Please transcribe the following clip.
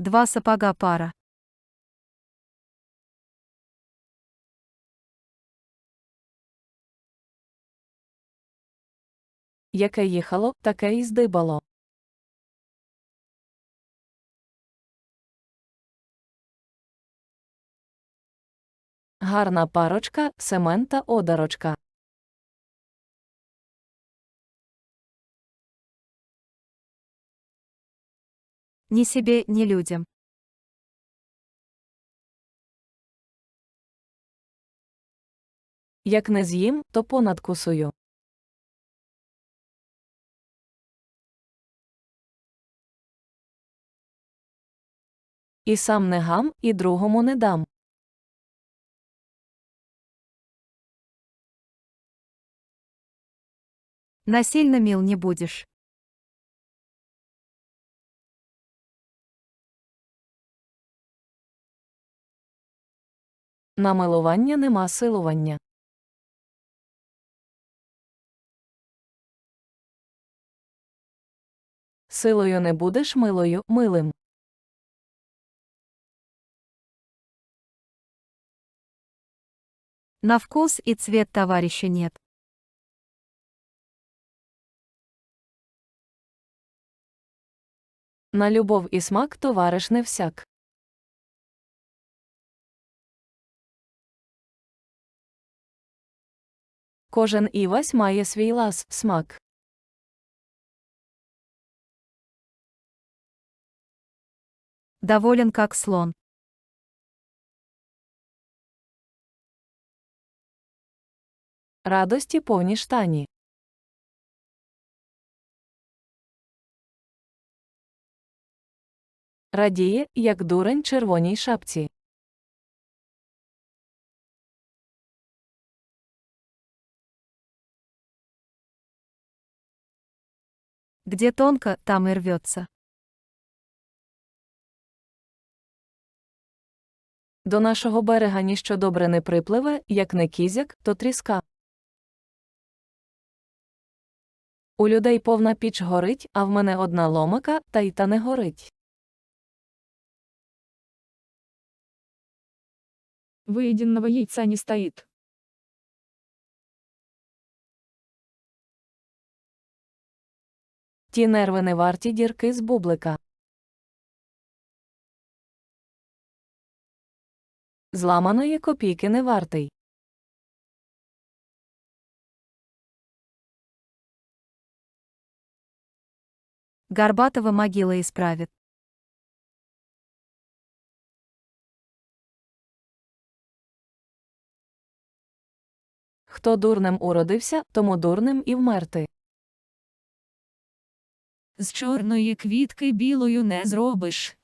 Два сапога пара. Яке їхало, таке й здибало. Гарна парочка, Семен та Одарочка. Ни себе, ни людям. Як не з'їм, то понадкусую. І сам не гам, і другому не дам. Насильно мил не будешь. На милування нема силування. Силою не будеш милою, милим. На вкус и цвет товарища нет. На любов і смак товариш не всяк. Кожен івась має свій лас, смак. Доволен как слон. Радості повні штані. Радіє, як дурень червоній шапці. Где тонко, там и рвется. До нашого берега ніщо добре не припливе, як не кізяк, то тріска. У людей повна піч горить, а в мене одна ломика, та й та не горить. Выеденного яйца не стоит. Ті нерви не варті дірки з бублика. Зламаної копійки не вартий. Горбатого могила исправит. Хто дурним уродився, тому дурним і вмерти. З чорної квітки білою не зробиш.